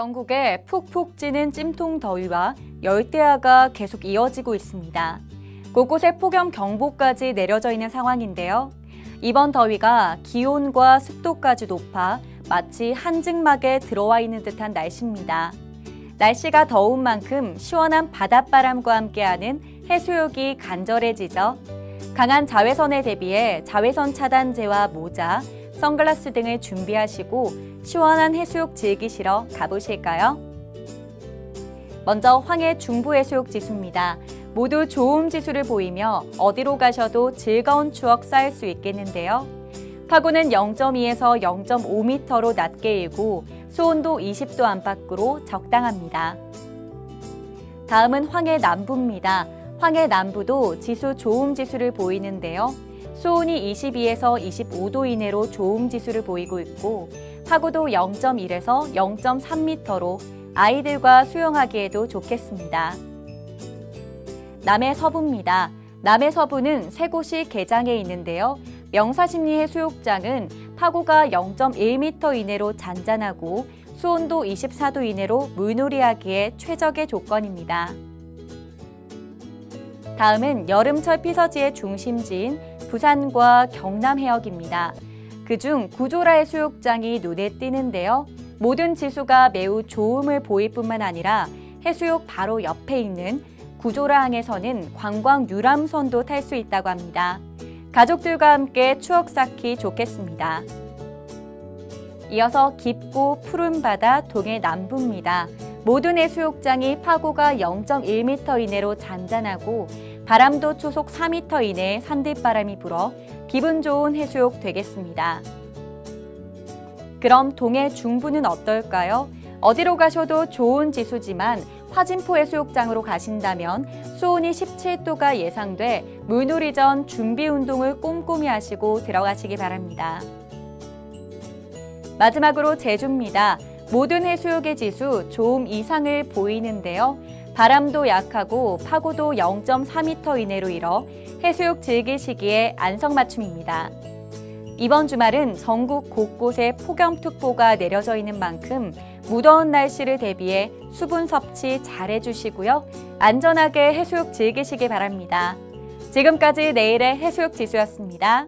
전국에 푹푹 찌는 찜통 더위와 열대야가 계속 이어지고 있습니다. 곳곳에 폭염 경보까지 내려져 있는 상황인데요. 이번 더위가 기온과 습도까지 높아 마치 한증막에 들어와 있는 듯한 날씨입니다. 날씨가 더운 만큼 시원한 바닷바람과 함께하는 해수욕이 간절해지죠. 강한 자외선에 대비해 자외선 차단제와 모자, 선글라스 등을 준비하시고 시원한 해수욕 즐기시러 가보실까요? 먼저 황해 중부 해수욕 지수입니다. 모두 좋음 지수를 보이며 어디로 가셔도 즐거운 추억 쌓일 수 있겠는데요. 파고는 0.2에서 0.5m로 낮게 일고 수온도 20도 안팎으로 적당합니다. 다음은 황해 남부입니다. 황해 남부도 지수 좋음 지수를 보이는데요. 수온이 22에서 25도 이내로 좋음 지수를 보이고 있고 파고도 0.1에서 0.3m로 아이들과 수영하기에도 좋겠습니다. 남해 서부입니다. 남해 서부는 세 곳이 개장해 있는데요. 명사심리 해 수욕장은 파고가 0.1m 이내로 잔잔하고 수온도 24도 이내로 물놀이하기에 최적의 조건입니다. 다음은 여름철 피서지의 중심지인 부산과 경남 해역입니다. 그중 구조라 해수욕장이 눈에 띄는데요. 모든 지수가 매우 좋음을 보일 뿐만 아니라 해수욕 바로 옆에 있는 구조라항에서는 관광 유람선도 탈 수 있다고 합니다. 가족들과 함께 추억 쌓기 좋겠습니다. 이어서 깊고 푸른 바다 동해 남부입니다. 모든 해수욕장이 파고가 0.1m 이내로 잔잔하고 바람도 초속 4m 이내의 산들바람이 불어 기분 좋은 해수욕 되겠습니다. 그럼 동해 중부는 어떨까요? 어디로 가셔도 좋은 지수지만 화진포 해수욕장으로 가신다면 수온이 17도가 예상돼 물놀이 전 준비 운동을 꼼꼼히 하시고 들어가시기 바랍니다. 마지막으로 제주입니다. 모든 해수욕의 지수 좋음 이상을 보이는데요. 바람도 약하고 파고도 0.4m 이내로 일어 해수욕 즐기시기에 안성맞춤입니다. 이번 주말은 전국 곳곳에 폭염특보가 내려져 있는 만큼 무더운 날씨를 대비해 수분 섭취 잘 해주시고요. 안전하게 해수욕 즐기시기 바랍니다. 지금까지 내일의 해수욕 지수였습니다.